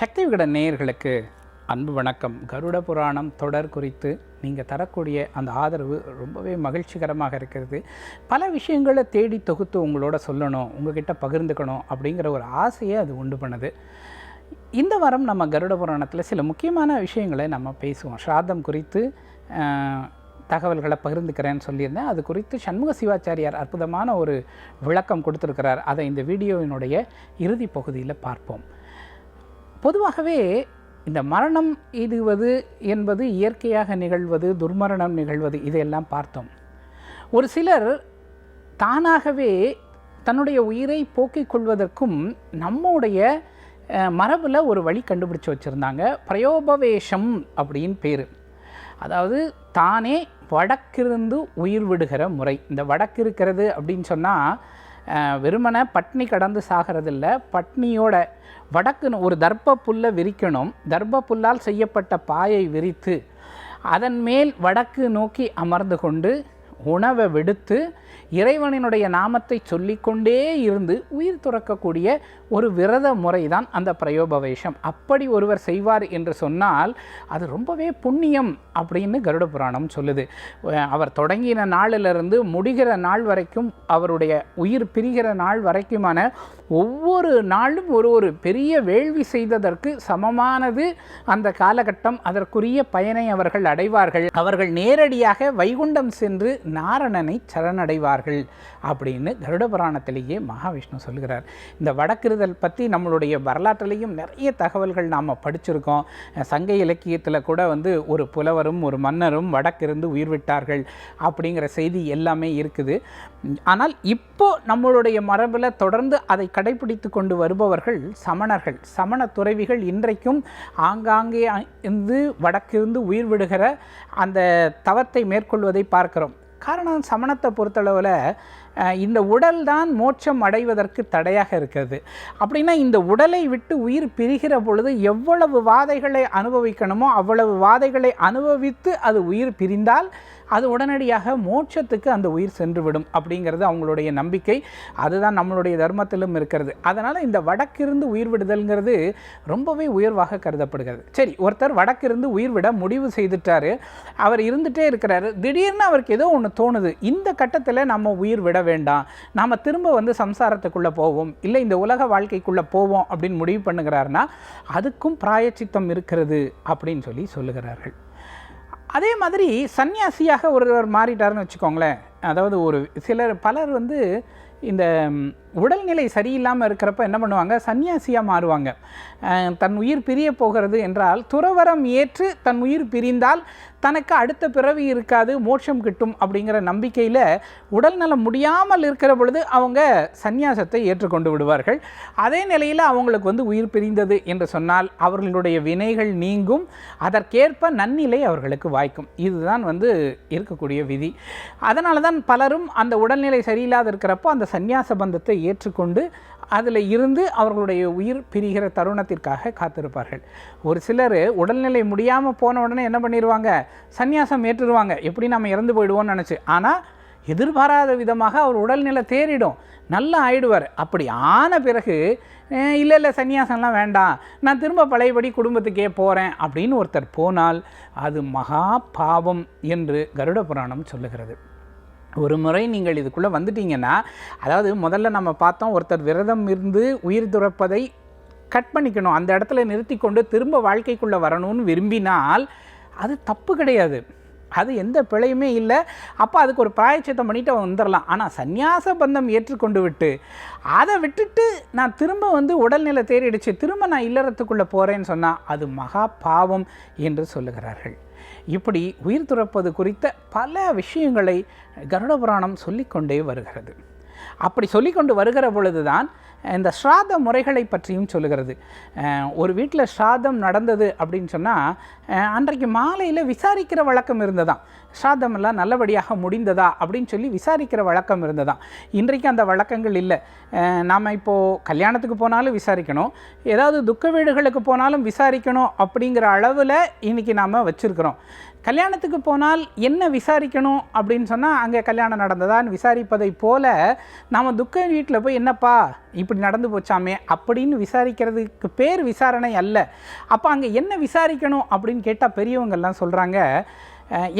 சக்தி விகட நேயர்களுக்கு அன்பு வணக்கம். கருட புராணம் தொடர் குறித்து நீங்கள் தரக்கூடிய அந்த ஆதரவு ரொம்பவே மகிழ்ச்சிகரமாக இருக்கிறது. பல விஷயங்களை தேடி தொகுத்து உங்களோட சொல்லணும் உங்ககிட்ட பகிர்ந்துக்கணும் அப்படிங்கிற ஒரு ஆசையை அது உண்டு பண்ணுது. இந்த வாரம் நம்ம கருட புராணத்தில் சில முக்கியமான விஷயங்களை நம்ம பேசுவோம். ஸ்ராதம் குறித்து தகவல்களை பகிர்ந்துக்கிறேன்னு சொல்லியிருந்தேன். அது குறித்து சண்முக சிவாச்சாரியார் அற்புதமான ஒரு விளக்கம் கொடுத்துருக்கிறார். அதை இந்த வீடியோவினுடைய இறுதி பகுதியில் பார்ப்போம். பொதுவாகவே இந்த மரணம் இதுவது என்பது இயற்கையாக நிகழ்வது துர்மரணம் நிகழ்வது இதையெல்லாம் பார்த்தோம். ஒரு சிலர் தானாகவே தன்னுடைய உயிரை போக்கிக் கொள்வதற்கும் நம்முடைய மரபில் ஒரு வழி கண்டுபிடிச்சு வச்சுருந்தாங்க. பிரயோபவேஷம் அப்படின்னு பேர். அதாவது தானே வடக்கிருந்து உயிர் விடுகிற முறை. இந்த வடக்கு இருக்கிறது அப்படின்னு சொன்னால் வெறுமனை பட்னி கடந்து சாகிறதில்ல. பட்னியோட வடக்குன்னு ஒரு தர்ப்ப புல்லை விரிக்கணும். தர்ப்ப புல்லால் செய்யப்பட்ட பாயை விரித்து அதன் மேல் வடக்கு நோக்கி அமர்ந்து கொண்டு உணவை விடுத்து இறைவனினுடைய நாமத்தை சொல்லிக்கொண்டே இருந்து உயிர் துறக்கக்கூடிய ஒரு விரத முறை தான் அந்த பிரயோபவேஷம். அப்படி ஒருவர் செய்வார் என்று சொன்னால் அது ரொம்பவே புண்ணியம் அப்படின்னு கருட புராணம் சொல்லுது. அவர் தொடங்கின நாளிலிருந்து முடிகிற நாள் வரைக்கும் அவருடைய உயிர் பிரிகிற நாள் வரைக்குமான ஒவ்வொரு நாளும் ஒரு ஒரு பெரிய வேள்வி செய்ததற்கு சமமானது அந்த காலகட்டம். அதற்குரிய பயனை அவர்கள் அடைவார்கள். அவர்கள் நேரடியாக வைகுண்டம் சென்று நாரணனை சரணடை அடைவார்கள் அப்படின்னு கருட புராணத்திலேயே மகாவிஷ்ணு சொல்கிறார். இந்த வடக்கிருதல் பற்றி நம்மளுடைய வரலாற்றிலையும் நிறைய தகவல்கள் நாம் படிச்சிருக்கோம். சங்க இலக்கியத்தில் கூட வந்து ஒரு புலவரும் ஒரு மன்னரும் வடக்கிருந்து உயிர் விட்டார்கள் அப்படிங்கிற செய்தி எல்லாமே இருக்குது. ஆனால் இப்போ நம்மளுடைய மரபில் தொடர்ந்து அதை கடைபிடித்து கொண்டு வருபவர்கள் சமணர்கள். சமண துறவிகள் இன்றைக்கும் ஆங்காங்கே இருந்து வடக்கிருந்து உயிர் விடுகிற அந்த தவத்தை மேற்கொள்வதை பார்க்கிறோம். காரணம் சமணத்தை பொறுத்தளவில் இந்த உடல் தான் மோட்சம் அடைவதற்கு தடையாக இருக்கிறது. அப்படின்னா இந்த உடலை விட்டு உயிர் பிரிகிற பொழுது எவ்வளவு வாதைகளை அனுபவிக்கணுமோ அவ்வளவு வாதைகளை அனுபவித்து அது உயிர் பிரிந்தால் அது உடனடியாக மோட்சத்துக்கு அந்த உயிர் சென்றுவிடும் அப்படிங்கிறது அவங்களுடைய நம்பிக்கை. அதுதான் நம்மளுடைய தர்மத்திலும் இருக்கிறது. அதனால் இந்த வடக்கிருந்து உயிர் விடுதல்ங்கிறது ரொம்பவே உயர்வாக கருதப்படுகிறது. சரி ஒருத்தர் வடக்கிருந்து உயிர் விட முடிவு செய்துட்டாரு. அவர் இருந்துகிட்டே இருக்கிறாரு. திடீர்னு அவருக்கு ஏதோ ஒன்று தோணுது. இந்த கட்டத்தில் நம்ம உயிர் விட வேண்டாம். நாம் திரும்ப வந்து சம்சாரத்துக்குள்ளே போவோம். இல்லை இந்த உலக வாழ்க்கைக்குள்ளே போவோம் அப்படின்னு முடிவு பண்ணுகிறாருன்னா அதுக்கும் பிராயச்சித்தம் இருக்கிறது அப்படின்னு சொல்லி சொல்லுகிறார்கள். அதே மாதிரி சன்னியாசியாக ஒருவர் மாறிட்டாருன்னு வச்சுக்கோங்களேன். அதாவது ஒரு சிலர் பலர் வந்து இந்த உடல்நிலை சரியில்லாமல் இருக்கிறப்ப என்ன பண்ணுவாங்க? சன்னியாசியாக மாறுவாங்க. தன் உயிர் பிரிய போகிறது என்றால் துறவரம் ஏற்று தன் உயிர் பிரிந்தால் தனக்கு அடுத்த பிறவி இருக்காது மோட்சம் கிட்டும் அப்படிங்கிற நம்பிக்கையில் உடல்நலம் முடியாமல் இருக்கிற பொழுது அவங்க சந்நியாசத்தை ஏற்றுக்கொண்டு விடுவார்கள். அதே நிலையில் அவங்களுக்கு வந்து உயிர் பிரிந்தது என்று சொன்னால் அவர்களுடைய வினைகள் நீங்கும். அதற்கேற்ப நன்னிலை அவர்களுக்கு வாய்க்கும். இதுதான் வந்து இருக்கக்கூடிய விதி. அதனால தான் பலரும் அந்த உடல்நிலை சரியில்லாத இருக்கிறப்போ அந்த சந்நியாச பந்தத்தை ஏற்றுக்கொண்டு அதில் இருந்து அவர்களுடைய உயிர் பிரிகிற தருணத்திற்காக காத்திருப்பார்கள். ஒரு சிலர் உடல்நிலை முடியாமல் போன உடனே என்ன பண்ணிடுவாங்க சந்நியாசம் ஏற்றுருவாங்க. எப்படி நம்ம இறந்து போயிடுவோம்னு நினச்சி. ஆனால் எதிர்பாராத விதமாக அவர் உடல்நிலை தேறிடும். நல்லா ஆயிடுவார். அப்படி ஆன பிறகு இல்லை இல்லை சன்னியாசம்லாம் வேண்டாம். நான் திரும்ப பழையபடி குடும்பத்துக்கே போகிறேன் அப்படின்னு ஒருத்தர் போனால் அது மகா பாவம் என்று கருட புராணம் சொல்லுகிறது. ஒரு முறை நீங்கள் இதுக்குள்ளே வந்துட்டீங்கன்னா அதாவது முதல்ல நம்ம பார்த்தோம் ஒருத்தர் விரதம் இருந்து உயிர் துறப்பதை கட் பண்ணிக்கணும். அந்த இடத்துல நிறுத்தி கொண்டு திரும்ப வாழ்க்கைக்குள்ளே வரணும்னு விரும்பினால் அது தப்பு கிடையாது. அது எந்த பிழையுமே இல்லை. அப்போ அதுக்கு ஒரு பிராயச்சித்தம் பண்ணிட்டு அவன் வந்துடலாம். ஆனால் சந்நியாச பந்தம் ஏற்றுக்கொண்டு விட்டு அதை விட்டுட்டு நான் திரும்ப வந்து உடல்நிலை தேறிடுச்சு திரும்ப நான் இல்லறத்துக்குள்ளே போகிறேன்னு சொன்னால் அது மகா பாவம் என்று சொல்லுகிறார்கள். இப்படி உயிர் துறப்பது குறித்த பல விஷயங்களை கருட புராணம் சொல்லிக்கொண்டே வருகிறது. அப்படி சொல்லிக்கொண்டு வருகிற பொழுது தான் இந்த ஸ்ராத முறைகளை பற்றியும் சொல்லுகிறது. ஒரு வீட்டில் ஸ்ராதம் நடந்தது அப்படின்னு சொன்னால் அன்றைக்கு மாலையில் விசாரிக்கிற வழக்கம் இருந்ததாம். ஸ்ராதம் எல்லாம் நல்லபடியாக முடிந்ததா அப்படின்னு சொல்லி விசாரிக்கிற வழக்கம் இருந்ததாம். இன்றைக்கு அந்த வழக்கங்கள் இல்லை. நாம் இப்போது கல்யாணத்துக்கு போனாலும் விசாரிக்கணும். ஏதாவது துக்க வீடுகளுக்கு போனாலும் விசாரிக்கணும் அப்படிங்கிற அளவில் இன்றைக்கி நாம் வச்சுருக்கிறோம். கல்யாணத்துக்கு போனால் என்ன விசாரிக்கணும் அப்படின்னு சொன்னால் அங்கே கல்யாணம் நடந்ததான்னு விசாரிப்பதை போல் நாம் துக்க வீட்டில் போய் என்னப்பா இப்படி நடந்து போச்சாமே அப்படின்னு விசாரிக்கிறதுக்கு பேர் விசாரணை அல்ல. அப்போ அங்கே என்ன விசாரிக்கணும் அப்படின்னு கேட்டால் பெரியவங்கள்லாம் சொல்கிறாங்க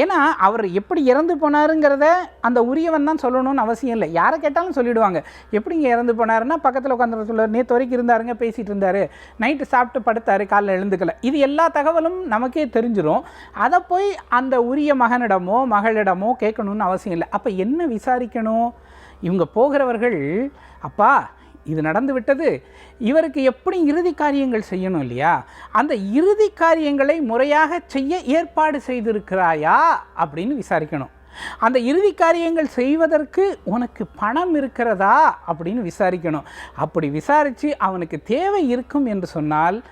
ஏன்னா அவர் எப்படி இறந்து போனாருங்கிறத அந்த உரியவன் தான் சொல்லணும்னு அவசியம் இல்லை. யாரை கேட்டாலும் சொல்லிடுவாங்க. எப்படிங்க இறந்து போனாருன்னா பக்கத்தில் உட்காந்து சொல்லுவார் நேற்று வரைக்கும் இருந்தாருங்க பேசிகிட்டு இருந்தார். நைட்டு சாப்பிட்டு படுத்தார் காலைல எழுந்துக்கல. இது எல்லா தகவலும் நமக்கே தெரிஞ்சிடும் அதை போய் அந்த உரிய மகனிடமோ மகளிடமோ கேட்கணும்னு அவசியம் இல்லை. அப்போ என்ன விசாரிக்கணும்? இவங்க போகிறவர்கள் அப்பா இது நடந்து விட்டது. இவருக்கு எப்படி இறுதி காரியங்கள் செய்யணும் இல்லையா? அந்த இறுதி காரியங்களை முறையாக செய்ய ஏற்பாடு செய்திருக்கிறாயா? அப்படின்னு விசாரிக்கணும். அந்த இறுதி காரியங்கள் செய்வதற்கு உனக்கு பணம் இருக்கிறதா? அப்படின்னு விசாரிக்கணும். அப்படி விசாரித்து அவனுக்கு தேவை இருக்கும் என்று சொன்னால்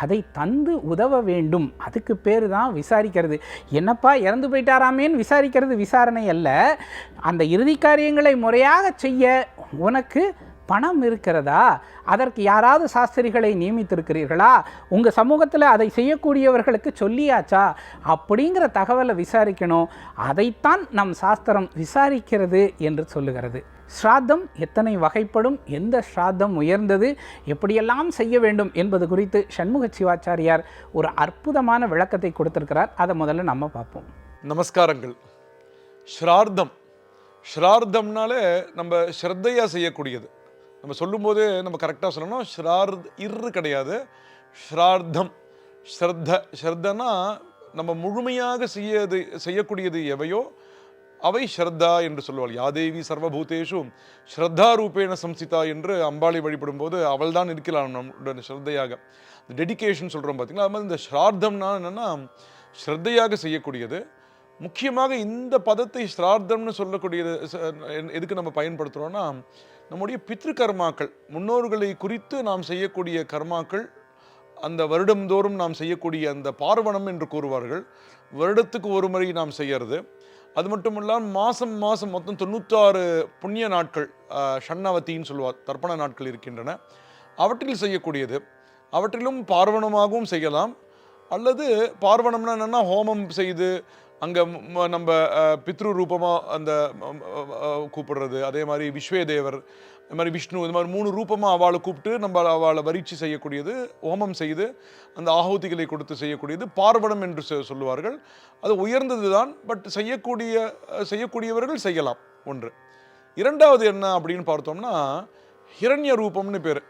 அதை தந்து உதவ வேண்டும். அதுக்கு பேர் தான் விசாரிக்கிறது. என்னப்பா இறந்து போயிட்டாராமேன்னு விசாரிக்கிறது விசாரணை அல்ல. அந்த இறுதி காரியங்களை முறையாக செய்ய உனக்கு பணம் இருக்கிறதா? அதற்கு யாராவது சாஸ்திரிகளை நியமித்திருக்கிறீர்களா? உங்கள் சமூகத்தில் அதை செய்யக்கூடியவர்களுக்கு சொல்லியாச்சா? அப்படிங்கிற தகவலை விசாரிக்கணும். அதைத்தான் நம் சாஸ்திரம் விசாரிக்கிறது என்று சொல்லுகிறது. ஸ்ராத்தம் எத்தனை வகைப்படும்? எந்த ஸ்ராத்தம் உயர்ந்தது? எப்படியெல்லாம் செய்ய வேண்டும் என்பது குறித்து சண்முக சிவாச்சாரியார் ஒரு அற்புதமான விளக்கத்தை கொடுத்திருக்கிறார். அதை முதல்ல நம்ம பார்ப்போம். நமஸ்காரங்கள். ஸ்ரார்த்தம். ஸ்ரார்த்தம்னாலே நம்ம ஸ்ரத்தையாக செய்யக்கூடியது. நம்ம சொல்லும்போது நம்ம கரெக்டாக சொல்லணும். ஸ்ரார்த் இரு கிடையாது. ஸ்ரார்த்தம் ஸ்ரத்த ஸ்ரத்தனா நம்ம முழுமையாக செய்யது செய்யக்கூடியது எவையோ அவை ஸ்ரத்தா என்று சொல்லுவாள். யாதேவி சர்வபூதேஷு ஸ்ரத்தா ரூபேண சம்சிதா என்று அம்பாளை வழிபடும் போது அவள் தான் இருக்கிறாள் நம்முடைய ஸ்ரத்தையாக டெடிகேஷன் சொல்கிறோம் பார்த்தீங்களா அது மாதிரி இந்த ஸ்ரார்த்தம்னா என்னென்னா ஸ்ரத்தையாக செய்யக்கூடியது. முக்கியமாக இந்த பதத்தை ஸ்ரார்த்தம்னு சொல்லக்கூடியது எதுக்கு நம்ம பயன்படுத்துகிறோன்னா நம்முடைய பித்ரு கர்மாக்கள் முன்னோர்களை குறித்து நாம் செய்யக்கூடிய கர்மாக்கள் அந்த வருடம்தோறும் நாம் செய்யக்கூடிய அந்த பார்வணம் என்று கூறுவார்கள் வருடத்துக்கு ஒரு முறை நாம் செய்கிறது அது மட்டும் இல்லாமல் மாதம் மாதம் மொத்தம் தொண்ணூத்தாறு புண்ணிய நாட்கள் ஷண்ணாவத்தின்னு சொல்லுவார் தர்ப்பண நாட்கள் இருக்கின்றன. அவற்றில் செய்யக்கூடியது. அவற்றிலும் பார்வணமாகவும் செய்யலாம். அல்லது பார்வணம்னா என்னென்னா ஹோமம் செய்து அங்கே நம்ம பித்ரு ரூபமாக அந்த கூப்பிடுறது. அதே மாதிரி விஸ்வேதேவர் இது மாதிரி விஷ்ணு இது மாதிரி மூணு ரூபமாக அவளை கூப்பிட்டு நம்ம அவளை வரிச்சு செய்யக்கூடியது ஹோமம் செய்து அந்த ஆಹುತಿகளை கொடுத்து செய்யக்கூடியது பார்வணம் என்று சொ- சொல்லுவார்கள். அது உயர்ந்தது தான் பட் செய்யக்கூடிய செய்யக்கூடியவர்கள் செய்யலாம் ஒன்று. இரண்டாவது என்ன அப்படின்னு பார்த்தோம்னா ஹிரண்ய ரூபம்னு பேர்.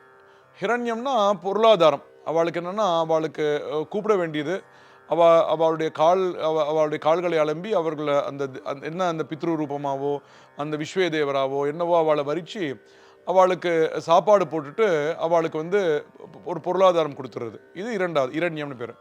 ஹிரண்யம்னா பொருளாதாரம். அவளுக்கு என்னென்னா அவளுக்கு கூப்பிட வேண்டியது அவ அவளுடைய கால் அவ அவளுடைய கால்களை அலம்பி அவர்களை அந்த என்ன அந்த பித்ரு ரூபமாவோ அந்த விஸ்வேதேவராவோ என்னவோ அவளை வரிச்சு அவளுக்கு சாப்பாடு போட்டுட்டு அவளுக்கு வந்து ஒரு பொருளாதாரம் கொடுத்துறது. இது இரண்டாவது இரண்யம்னு பேர்.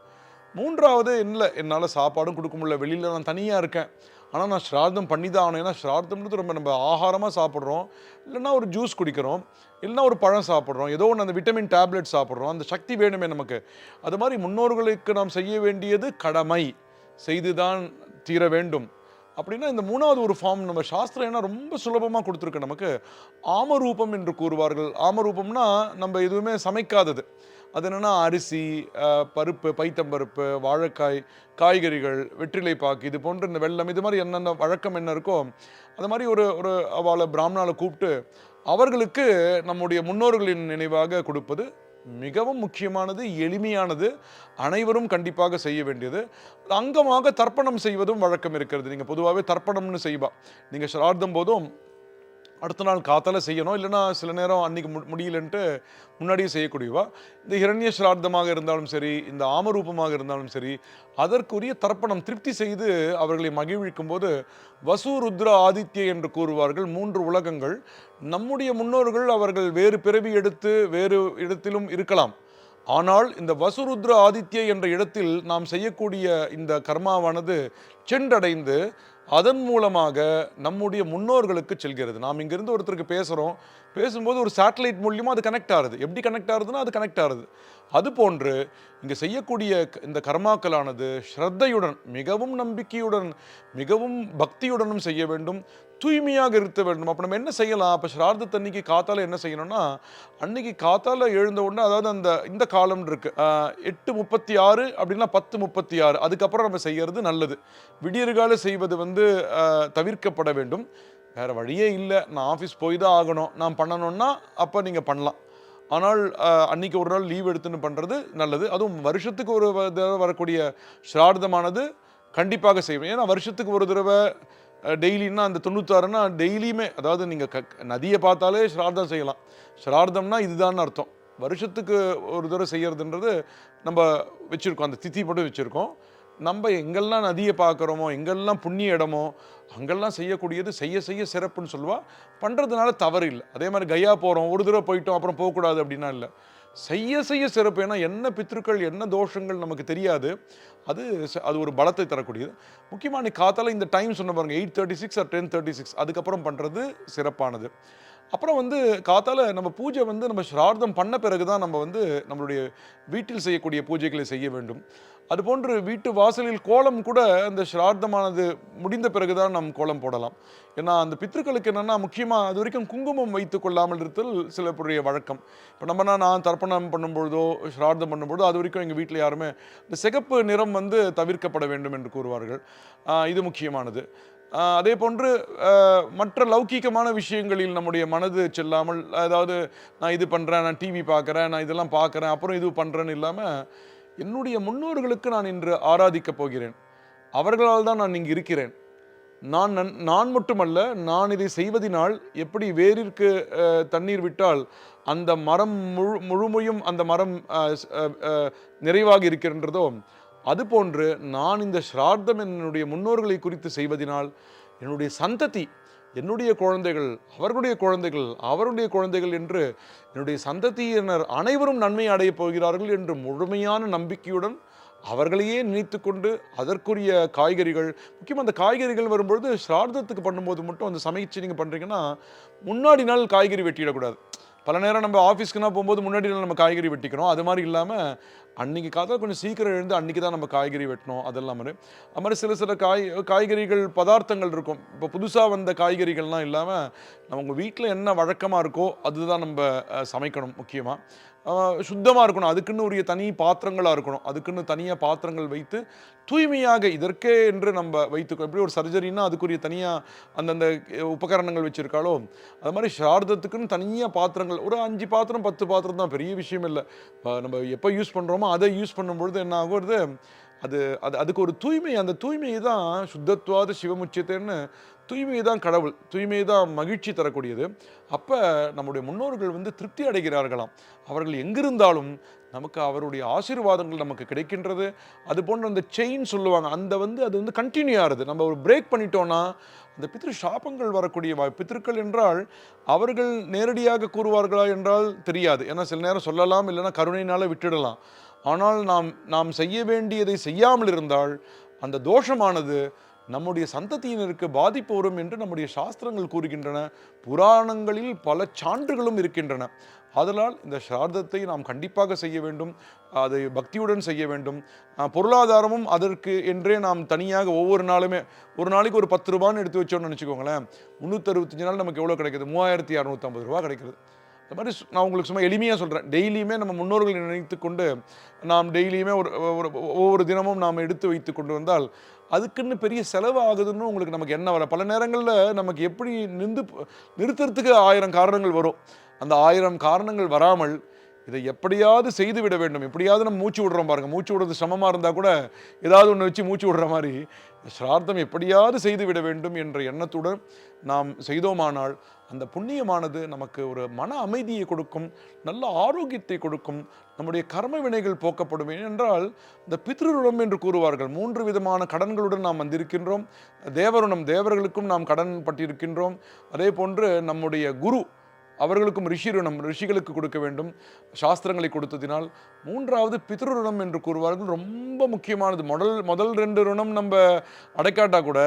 மூன்றாவது இல்லை என்னால் சாப்பாடும் கொடுக்க முடியல. வெளியில் நான் தனியாக இருக்கேன். ஆனால் நான் ஸ்ரார்த்தம் பண்ணி தான் ஆகணும் ஏன்னா ஸ்ரார்த்தம்ன்றது ரொம்ப நம்ம ஆகாரமாக சாப்பிட்றோம். இல்லைன்னா ஒரு ஜூஸ் குடிக்கிறோம். இல்லைன்னா ஒரு பழம் சாப்பிட்றோம். ஏதோ ஒன்று அந்த விட்டமின் டேப்லெட் சாப்பிட்றோம். அந்த சக்தி வேணுமே நமக்கு. அது மாதிரி முன்னோர்களுக்கு நாம் செய்ய வேண்டியது கடமை. செய்து தான் தீர வேண்டும். அப்படின்னா இந்த மூணாவது ஒரு ஃபார்ம் நம்ம சாஸ்திரம் என்ன ரொம்ப சுலபமாக கொடுத்துருக்கு நமக்கு? ஆமரூபம் என்று கூறுவார்கள். ஆமரூபம்னா நம்ம எதுவுமே சமைக்காதது. அது என்னென்னா அரிசி பருப்பு பைத்தம்பருப்பு வாழைக்காய் காய்கறிகள் வெற்றிலை பாக்கு இது போன்ற இந்த வெள்ளம் இது மாதிரி என்னென்ன வழக்கம் என்ன இருக்கோ அது மாதிரி ஒரு ஒரு அவளை பிராமணாவை கூப்பிட்டு அவர்களுக்கு நம்முடைய முன்னோர்களின் நினைவாக கொடுப்பது மிகவும் முக்கியமானது எளிமையானது அனைவரும் கண்டிப்பாக செய்ய வேண்டியது. அங்கமாக தர்ப்பணம் செய்வதும் வழக்கம் இருக்கிறது. நீங்கள் பொதுவாகவே தர்ப்பணம்னு செய்வா. நீங்கள் சிரார்த்தம் போதும் அடுத்த நாள் காத்தால செய்யணும். இல்லைன்னா சில நேரம் அன்றைக்கி மு முடியலன்ட்டு முன்னாடியே செய்யக்கூடியவா? இந்த ஹிரண்ய சிரார்த்தமாக இருந்தாலும் சரி இந்த ஆமரூபமாக இருந்தாலும் சரி அதற்குரிய தர்ப்பணம் திருப்தி செய்து அவர்களை மகிழ்விக்கும் போது வசு ருத்ர ஆதித்ய என்று கூறுவார்கள் மூன்று உலகங்கள். நம்முடைய முன்னோர்கள் அவர்கள் வேறு பிறவி எடுத்து வேறு இடத்திலும் இருக்கலாம். ஆனால் இந்த வசுருத்ர ஆதித்ய என்ற இடத்தில் நாம் செய்யக்கூடிய இந்த கர்மாவானது சென்றடைந்து அதன் மூலமாக நம்முடைய முன்னோர்களுக்கு செல்கிறது. நாம் இங்கிருந்து ஒருத்தருக்கு பேசுகிறோம் பேசும்போது ஒரு சேட்டலைட் மூலியமாக அது கனெக்ட் ஆகுது. எப்படி கனெக்ட் ஆகுதுன்னா அது கனெக்ட் ஆகுது. அது போன்று இங்கே செய்யக்கூடிய இந்த கர்மாக்களானது ஸ்ரத்தையுடன் மிகவும் நம்பிக்கையுடன் மிகவும் பக்தியுடனும் செய்ய வேண்டும் தூய்மையாக இருக்க வேண்டும். அப்போ நம்ம என்ன செய்யலாம்? அப்போ ஸ்ரார்த்த அன்னைக்கு காத்தால் என்ன செய்யணும்னா அன்னைக்கு காத்தால் எழுந்த உடனே அதாவது அந்த இந்த காலம் இருக்கு. எட்டு முப்பத்தி ஆறு அப்படின்னா பத்து முப்பத்தி ஆறு அதுக்கப்புறம் நம்ம செய்யறது நல்லது. விடியற்கால செய்வது வந்து தவிர்க்கப்பட வேண்டும். வேறு வழியே இல்லை. நான் ஆஃபீஸ் போய் தான் ஆகணும். நான் பண்ணணும்னா அப்போ நீங்கள் பண்ணலாம். ஆனால் அன்னைக்கு ஒரு நாள் லீவ் எடுத்துன்னு பண்ணுறது நல்லது. அதுவும் வருஷத்துக்கு ஒரு தடவை வரக்கூடிய ஸ்ரார்த்தமானது கண்டிப்பாக செய்வேன். ஏன்னா வருஷத்துக்கு ஒரு தடவை டெய்லின்னா அந்த தொண்ணூத்தாறுனா டெய்லியுமே அதாவது நீங்கள் க நதியை பார்த்தாலே ஸ்ரார்த்தம் செய்யலாம். ஸ்ரார்த்தம்னா இதுதான் அர்த்தம். வருஷத்துக்கு ஒரு தடவை செய்கிறதுன்றது நம்ம வச்சுருக்கோம். அந்த திதி மட்டும் வச்சுருக்கோம். நம்ம எங்கெல்லாம் நதியை பார்க்குறோமோ எங்கெல்லாம் புண்ணிய இடமோ அங்கெல்லாம் செய்யக்கூடியது செய்ய செய்ய சிறப்புன்னு சொல்லுவா. பண்ணுறதுனால தவறு இல்லை. அதே மாதிரி கையா போகிறோம் ஒரு தடவை போயிட்டோம் அப்புறம் போகக்கூடாது அப்படின்னா இல்லை. செய்ய செய்ய சிறப்பு. ஏன்னா என்ன பித்ருக்கள் என்ன தோஷங்கள் நமக்கு தெரியாது. அது அது ஒரு பலத்தை தரக்கூடியது. முக்கியமாக நீ காத்தால இந்த டைம் சொன்ன பாருங்கள் eight thirty six or ten thirty six அதுக்கப்புறம் பண்ணுறது சிறப்பானது. அப்புறம் வந்து காத்தால நம்ம பூஜை வந்து நம்ம ஸ்ரார்த்தம் பண்ண பிறகு தான் நம்ம வந்து நம்மளுடைய வீட்டில் செய்யக்கூடிய பூஜைகளை செய்ய வேண்டும். அதுபோன்று வீட்டு வாசலில் கோலம் கூட அந்த ஸ்ரார்த்தமானது முடிந்த பிறகு தான் நாம் கோலம் போடலாம். ஏன்னா அந்த பித்ருக்களுக்கு என்னென்னா முக்கியமாக அது வரைக்கும் குங்குமம் வைத்து கொள்ளாமல் இருத்தல் சிலருடைய வழக்கம். இப்போ நம்மனா நான் தர்ப்பணம் பண்ணும்பொழுதோ ஸ்ரார்த்தம் பண்ணும்பொழுதோ அது வரைக்கும் எங்கள் வீட்டில் யாருமே இந்த சிகப்பு நிறம் வந்து தவிர்க்கப்பட வேண்டும் என்று கூறுவார்கள். இது முக்கியமானது. அதே போன்று மற்ற லௌகீகமான விஷயங்களில் நம்முடைய மனது செல்லாமல் அதாவது நான் இது பண்ணுறேன் நான் டிவி பார்க்குறேன் நான் இதெல்லாம் பார்க்குறேன் அப்புறம் இது பண்ணுறேன்னு இல்லாமல் என்னுடைய முன்னோர்களுக்கு நான் இன்று ஆராதிக்கப் போகிறேன். அவர்களால் தான் நான் இங்கு இருக்கிறேன். நான் நன்- நான் மட்டுமல்ல நான் இதை செய்வதினால் எப்படி வேரிற்கு தண்ணீர் விட்டால் அந்த மரம் முழு முழுமையும் அந்த மரம் நிறைவாக இருக்கின்றதோ அதுபோன்று நான் இந்த ஸ்ரார்த்தம் என்னுடைய முன்னோர்களை குறித்து செய்வதினால் என்னுடைய சந்ததி என்னுடைய குழந்தைகள் அவர்களுடைய குழந்தைகள் அவருடைய குழந்தைகள் என்று என்னுடைய சந்ததியினர் அனைவரும் நன்மை அடையப் போகிறார்கள் என்று முழுமையான நம்பிக்கையுடன் அவர்களையே நினைத்து கொண்டு அதற்குரிய காய்கறிகள் முக்கியமாக அந்த காய்கறிகள் வரும்பொழுது ஸ்ரார்த்தத்துக்கு பண்ணும்போது மட்டும் அந்த சமைச்சு நீங்கள் பண்ணுறீங்கன்னா முன்னாடி நாள் காய்கறி வெட்டிடக்கூடாது. பல நேரம் நம்ம ஆஃபீஸ்க்குனா போகும்போது முன்னாடி நம்ம காய்கறி வெட்டிக்கிறோம் அது மாதிரி இல்லாமல் அன்றைக்கி காத்தால் கொஞ்சம் சீக்கிரம் எழுந்து அன்றைக்கி தான் நம்ம காய்கறி வெட்டணும். அதெல்லாம் மாதிரி அது மாதிரி சில சில காய் காய்கறிகள் பதார்த்தங்கள் இருக்கும். இப்போ புதுசாக வந்த காய்கறிகள்லாம் இல்லாமல் நம்ம வீட்டில் என்ன வழக்கமாக இருக்கோ அதுதான் நம்ம சமைக்கணும் முக்கியமாக சுத்தமாக இருக்கணும். அதுக்குன்னு உரிய தனி பாத்திரங்களாக இருக்கணும். அதுக்குன்னு தனியாக பாத்திரங்கள் வைத்து தூய்மையாக இதற்கே என்று நம்ம வைத்துக்கோ எப்படி ஒரு சர்ஜரின்னா அதுக்குரிய தனியாக அந்தந்த உபகரணங்கள் வச்சுருக்காளோ அது மாதிரி சார்தத்துக்குன்னு தனியாக பாத்திரங்கள் ஒரு அஞ்சு பாத்திரம் பத்து பாத்திரம் தான் பெரிய விஷயம் இல்லை. நம்ம எப்போ யூஸ் பண்ணுறோமோ அதை யூஸ் பண்ணும்பொழுது என்ன ஆகுறது? அது அது அதுக்கு ஒரு தூய்மை அந்த தூய்மையை தான் சுத்தத்துவாத சிவமுச்சியத்தைன்னு தூய்மை தான் கடவுள் தூய்மை தான் மகிழ்ச்சி தரக்கூடியது. அப்போ நம்முடைய முன்னோர்கள் வந்து திருப்தி அடைகிறார்களாம். அவர்கள் எங்கிருந்தாலும் நமக்கு அவருடைய ஆசீர்வாதங்கள் நமக்கு கிடைக்கின்றது. அது போன்ற அந்த செயின் சொல்லுவாங்க அந்த வந்து அது வந்து கண்டினியூ ஆகுது. நம்ம ஒரு பிரேக் பண்ணிட்டோன்னா அந்த பித்ரு சாபங்கள் வரக்கூடிய வாய் என்றால் அவர்கள் நேரடியாக கூறுவார்களா என்றால் தெரியாது. ஏன்னா சில நேரம் சொல்லலாம் இல்லைன்னா கருணையினால் விட்டுடலாம். ஆனால் நாம் நாம் செய்ய வேண்டியதை செய்யாமல் இருந்தால் அந்த தோஷமானது நம்முடைய சந்ததியினருக்கு பாதிப்பு வரும் என்று நம்முடைய சாஸ்திரங்கள் கூறுகின்றன. புராணங்களில் பல சான்றுகளும் இருக்கின்றன. அதனால் இந்த ஸ்ரார்த்தத்தை நாம் கண்டிப்பாக செய்ய வேண்டும். அதை பக்தியுடன் செய்ய வேண்டும். பொருளாதாரமும் அதற்கு என்றே நாம் தனியாக ஒவ்வொரு நாளுமே ஒரு நாளைக்கு ஒரு பத்து ரூபான்னு எடுத்து வச்சோன்னு நினச்சிக்கோங்களேன். முந்நூற்றறுபத்தஞ்சு நாள் நமக்கு எவ்வளோ கிடைக்குது? மூவாயிரத்தி இரநூத்தம்பது ரூபா கிடைக்குது. இந்த மாதிரி நான் உங்களுக்கு சும்மா எளிமையாக சொல்கிறேன் டெய்லியுமே நம்ம முன்னோர்களை நினைத்து கொண்டு நாம் டெய்லியுமே ஒரு ஒரு ஒவ்வொரு தினமும் நாம் எடுத்து வைத்து கொண்டு வந்தால் அதுக்குன்னு பெரிய செலவு ஆகுதுன்னு உங்களுக்கு நமக்கு என்ன வர பல நேரங்களில் நமக்கு எப்படி நின்று நிறுத்துறதுக்கு ஆயிரம் காரணங்கள் வரும். அந்த ஆயிரம் காரணங்கள் வராமல் இதை எப்படியாவது செய்து விட வேண்டும். எப்படியாவது நம்ம மூச்சு விடுறோம் பாருங்கள் மூச்சு விடுறது சிரமமாக இருந்தால் கூட ஏதாவது ஒன்று வச்சு மூச்சு விடுற மாதிரி ஸ்ரார்த்தம் எப்படியாவது செய்து விட வேண்டும் என்ற எண்ணத்துடன் நாம் செய்தோமானால் அந்த புண்ணியமானது நமக்கு ஒரு மன அமைதியை கொடுக்கும் நல்ல ஆரோக்கியத்தை கொடுக்கும் நம்முடைய கர்ம வினைகள் போக்கப்படும். ஏனென்றால் இந்த பித்ருருணம் என்று கூறுவார்கள் மூன்று விதமான கடன்களுடன் நாம் வந்திருக்கின்றோம். தேவருணம் தேவர்களுக்கும் நாம் கடன் பட்டிருக்கின்றோம். அதே போன்று நம்முடைய குரு அவர்களுக்கும் ரிஷி ருணம் ரிஷிகளுக்கு கொடுக்க வேண்டும். சாஸ்திரங்களை கொடுத்ததினால் மூன்றாவது பித்ருருணம் என்று கூறுவார்கள். ரொம்ப முக்கியமானது. முதல் முதல் ரெண்டு ருணம் நம்ம அடைக்காட்டா கூட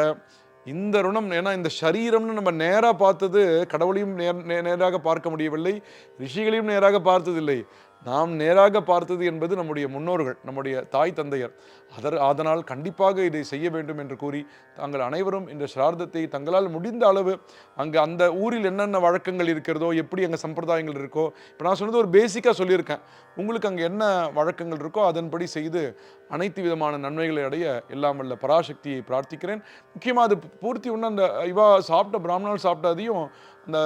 இந்த ருணம் ஏன்னா இந்த சரீரம்னு நம்ம நேராக பார்த்தது கடவுளையும் நேர் நே- நேராக பார்க்க முடியவில்லை ரிஷிகளையும் நேராக பார்த்ததில்லை. நாம் நேராக பார்த்தது என்பது நம்முடைய முன்னோர்கள் நம்முடைய தாய் தந்தையர். அதர் அதனால் கண்டிப்பாக இதை செய்ய வேண்டும் என்று கூறி தாங்கள் அனைவரும் இந்த சிரார்த்தத்தை தங்களால் முடிந்த அளவு அங்கே அந்த ஊரில் என்னென்ன வழக்கங்கள் இருக்கிறதோ எப்படி அங்கே சம்பிரதாயங்கள் இருக்கோ இப்போ நான் சொன்னது ஒரு பேசிக்காக சொல்லியிருக்கேன். உங்களுக்கு அங்கே என்ன வழக்கங்கள் இருக்கோ அதன்படி செய்து அனைத்து விதமான நன்மைகளை அடைய எல்லாம் வல்ல பராசக்தியை பிரார்த்திக்கிறேன். முக்கியமாக அது பூர்த்தி ஒன்று அந்த இவா சாப்பிட்ட பிராமணால் சாப்பிட்ட அதையும் இந்த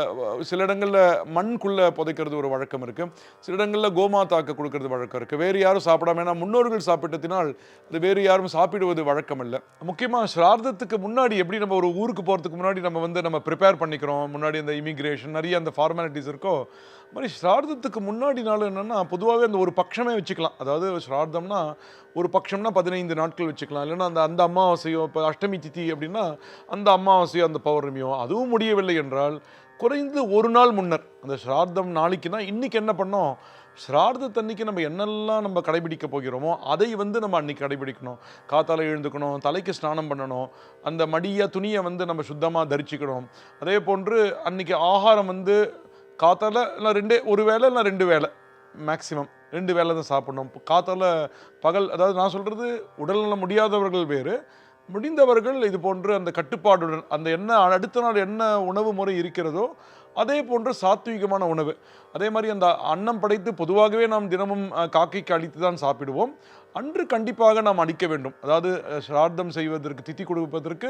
சில இடங்களில் மண்குள்ளே புதைக்கிறது ஒரு வழக்கம் இருக்குது சில இடங்களில் கோமாதாக்கு கொடுக்கறது வழக்கம் இருக்குது வேறு யாரும் சாப்பிடாம ஏன்னா முன்னோர்கள் சாப்பிட்டதினால் அது வேறு யாரும் சாப்பிடுவது வழக்கம் இல்லை முக்கியமாக ஸ்ரார்த்தத்துக்கு முன்னாடி எப்படி நம்ம ஒரு ஊருக்கு போகிறதுக்கு முன்னாடி நம்ம வந்து நம்ம ப்ரிப்பேர் பண்ணிக்கிறோம் முன்னாடி அந்த இமிக்ரேஷன் நிறைய அந்த ஃபார்மாலிட்டிஸ் இருக்கோ மாதிரி ஸ்ரார்த்தத்துக்கு முன்னாடி நாள் என்னென்னா பொதுவாகவே அந்த ஒரு பட்சமே வச்சுக்கலாம். அதாவது ஸ்ரார்த்தம்னா ஒரு பட்சம்னா பதினைந்து நாட்கள் வச்சுக்கலாம். இல்லைன்னா அந்த அந்த அமாவாசையோ இப்போ அஷ்டமி திதி அப்படின்னா அந்த அமாவாசையோ அந்த பௌர்ணமியோ அதுவும் முடியவில்லை என்றால் குறைந்து ஒரு நாள் முன்னர் அந்த ஸ்ரார்த்தம் நாளைக்குனா இன்றைக்கி என்ன பண்ணோம்? ஸ்ரார்த்தத்தன்னைக்கு நம்ம என்னெல்லாம் நம்ம கடைபிடிக்க போகிறோமோ அதை வந்து நம்ம அன்றைக்கி கடைபிடிக்கணும். காத்தால் எழுந்துக்கணும் தலைக்கு ஸ்நானம் பண்ணணும் அந்த மடிய துணியை வந்து நம்ம சுத்தமாக தரிச்சுக்கணும். அதே போன்று அன்றைக்கி ஆகாரம் வந்து காத்தால் இல்லை ரெண்டே ஒரு வேளை இல்லை ரெண்டு வேளை மேக்ஸிமம் ரெண்டு வேளை தான் சாப்பிட்ணும். காத்தால் பகல் அதாவது நான் சொல்கிறது உடல்நலம் முடியாதவர்கள் வேறு முடிந்தவர்கள் இது போன்று அந்த கட்டுப்பாடுடன் அந்த என்ன அடுத்த நாள் என்ன உணவு முறை இருக்கிறதோ அதே போன்று சாத்வீகமான உணவு. அதே மாதிரி அந்த அன்னம் படைத்து பொதுவாகவே நாம் தினமும் காக்கைக்கு அழித்து தான் சாப்பிடுவோம். அன்று கண்டிப்பாக நாம் அடிக்க வேண்டும். அதாவது சிரார்த்தம் செய்வதற்கு தித்தி கொடுப்பதற்கு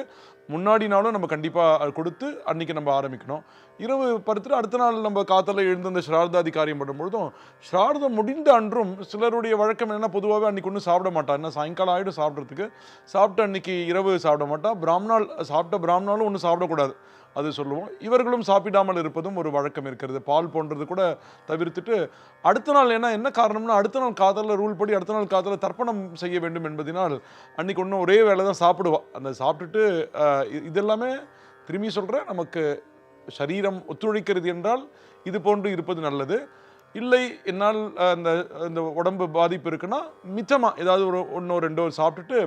முன்னாடி நாளும் நம்ம கண்டிப்பாக கொடுத்து அன்னைக்கு நம்ம ஆரம்பிக்கணும். இரவு படுத்துட்டு அடுத்த நாள் நம்ம காத்தில் எழுந்து அந்த ஸ்ரார்த்தாதி காரியம் பண்ணும்பொழுதும் ஸ்ரார்த்தம் முடிந்த அன்றும் சிலருடைய வழக்கம் என்னென்னா பொதுவாகவே அன்றைக்கி ஒன்றும் சாப்பிட மாட்டார் என்ன சாயங்காலம் ஆகிடும் சாப்பிட்றதுக்கு. சாப்பிட்டு அன்றைக்கி இரவு சாப்பிட மாட்டா. பிராமணால் சாப்பிட்ட பிராமணாலும் ஒன்றும் சாப்பிடக்கூடாது. அது சொல்லுவோம். இவர்களும் சாப்பிடாமல் இருப்பதும் ஒரு வழக்கம் இருக்கிறது. பால் போன்றது கூட தவிர்த்துட்டு அடுத்த நாள் ஏன்னா என்ன காரணம்னா அடுத்த நாள் காதலில் ரூல் படி அடுத்த நாள் காதலில் தர்ப்பணம் செய்ய வேண்டும் என்பதனால் அன்னைக்கு ஒன்றும் ஒரே வேளை தான் சாப்பிடுவா. அந்த சாப்பிட்டுட்டு இதெல்லாமே திரும்பி சொல்கிறேன் நமக்கு சரீரம் ஒத்துழைக்கிறது என்றால் இது போன்று இருப்பது நல்லது. இல்லை என்னால் அந்த இந்த உடம்பு பாதிப்பு இருக்குன்னா மிச்சமாக ஏதாவது ஒரு ஒன்றோ ரெண்டோ சாப்பிட்டுட்டு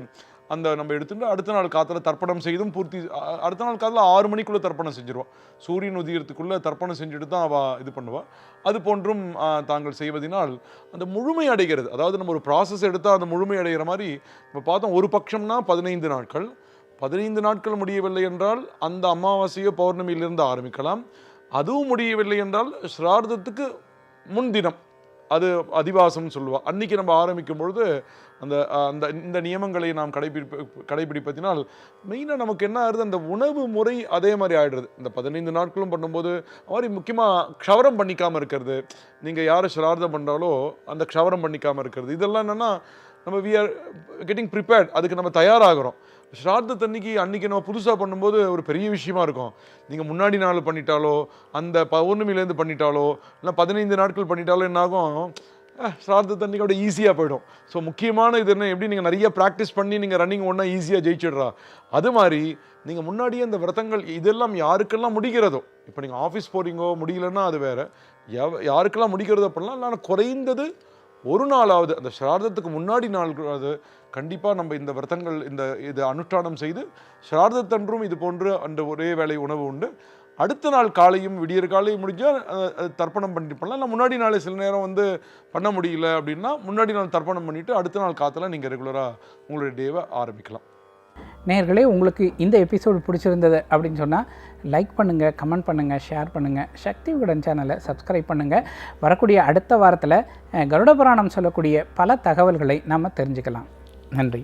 அந்த நம்ம எடுத்துட்டு அடுத்த நாள் காத்தில் தர்ப்பணம் செய்தும் பூர்த்தி அடுத்த நாள் காலையில் ஆறு மணிக்குள்ளே தர்ப்பணம் செஞ்சிருவா. சூரியன் உதயத்துக்குள்ளே தர்ப்பணம் செஞ்சுட்டு தான் அவள் இது பண்ணுவாள் அது போன்றும் தாங்கள் செய்வதனால் அந்த முழுமை அடைகிறது. அதாவது நம்ம ஒரு ப்ராசஸ் எடுத்தால் அந்த முழுமை அடைகிற மாதிரி இப்போ பார்த்தோம் ஒரு பட்சம்னா பதினைந்து நாட்கள். பதினைந்து நாட்கள் முடியவில்லை என்றால் அந்த அமாவாசையோ பௌர்ணமியிலிருந்து ஆரம்பிக்கலாம். அதுவும் முடியவில்லை என்றால் ஸ்ரார்த்தத்துக்கு முன்தினம். அது அதிவாசம்னு சொல்லுவாள் அன்றைக்கி நம்ம ஆரம்பிக்கும் பொழுது அந்த அந்த இந்த நியமங்களை நாம் கடைபிடிப்ப கடைபிடிப்பதினால் மெயினாக நமக்கு என்ன ஆகுது? அந்த உணவு முறை அதே மாதிரி ஆகிடுறது இந்த பதினைந்து நாட்களும் பண்ணும்போது மாதிரி முக்கியமாக க்ஷவரம் பண்ணிக்காமல் இருக்கிறது. நீங்கள் யார் சிரார்த்தம் பண்ணுறாலோ அந்த க்ஷவரம் பண்ணிக்காமல் இருக்கிறது. இதெல்லாம் என்னென்னா நம்ம வி ஆர் கெட்டிங் ப்ரிப்பேர்ட் அதுக்கு நம்ம தயாராகிறோம். ஷார்த்த தண்ணிக்கு அன்றைக்கி நம்ம புதுசாக பண்ணும்போது ஒரு பெரிய விஷயமா இருக்கும். நீங்கள் முன்னாடி நாள் பண்ணிட்டாலோ அந்த பௌர்ணமிலேருந்து பண்ணிட்டாலோ இல்லை பதினைந்து நாட்கள் பண்ணிட்டாலோ என்னாகும் ஸ்ரார்த்தத்தன்னைக்கு அப்படியே ஈஸியாக போயிடும். ஸோ முக்கியமான இது என்ன? எப்படி நீங்கள் நிறைய ப்ராக்டிஸ் பண்ணி நீங்கள் ரன்னிங் ஒன்றா ஈஸியாக ஜெயிச்சிடுறா? அது மாதிரி நீங்கள் முன்னாடியே அந்த விரதங்கள் இதெல்லாம் யாருக்கெல்லாம் முடிகிறதோ இப்போ நீங்கள் ஆஃபீஸ் போகிறீங்கோ முடியலன்னா அது வேற. எவ யாருக்கெல்லாம் முடிக்கிறதோ அப்படிலாம் நான் குறைந்தது ஒரு நாளாவது அந்த ஸ்ரார்த்தத்துக்கு முன்னாடி நாள் அது கண்டிப்பாக நம்ம இந்த விரதங்கள் இந்த இது அனுஷ்டானம் செய்து ஸ்ரார்த்தத்தன்றும் இது போன்று அந்த ஒரே வேளை உணவு உண்டு. அடுத்த நாள் காலையும் விடியற் காலையும் முடிஞ்சால் தர்ப்பணம் பண்ணிட்டு பண்ணலாம் இல்லை முன்னாடி நாளே சில நேரம் வந்து பண்ண முடியல அப்படின்னா முன்னாடி நாள் தர்ப்பணம் பண்ணிவிட்டு அடுத்த நாள் காற்றுல நீங்கள் ரெகுலராக உங்களுடைய டேவை ஆரம்பிக்கலாம். நேர்களே உங்களுக்கு இந்த எபிசோடு பிடிச்சிருந்தது அப்படின்னு சொன்னால் லைக் பண்ணுங்கள் கமெண்ட் பண்ணுங்கள் ஷேர் பண்ணுங்கள் சக்தி விகடன் சேனலை சப்ஸ்கிரைப் பண்ணுங்கள் வரக்கூடிய அடுத்த வாரத்தில் கருட புராணம் சொல்லக்கூடிய பல தகவல்களை நாம் தெரிஞ்சுக்கலாம். நன்றி.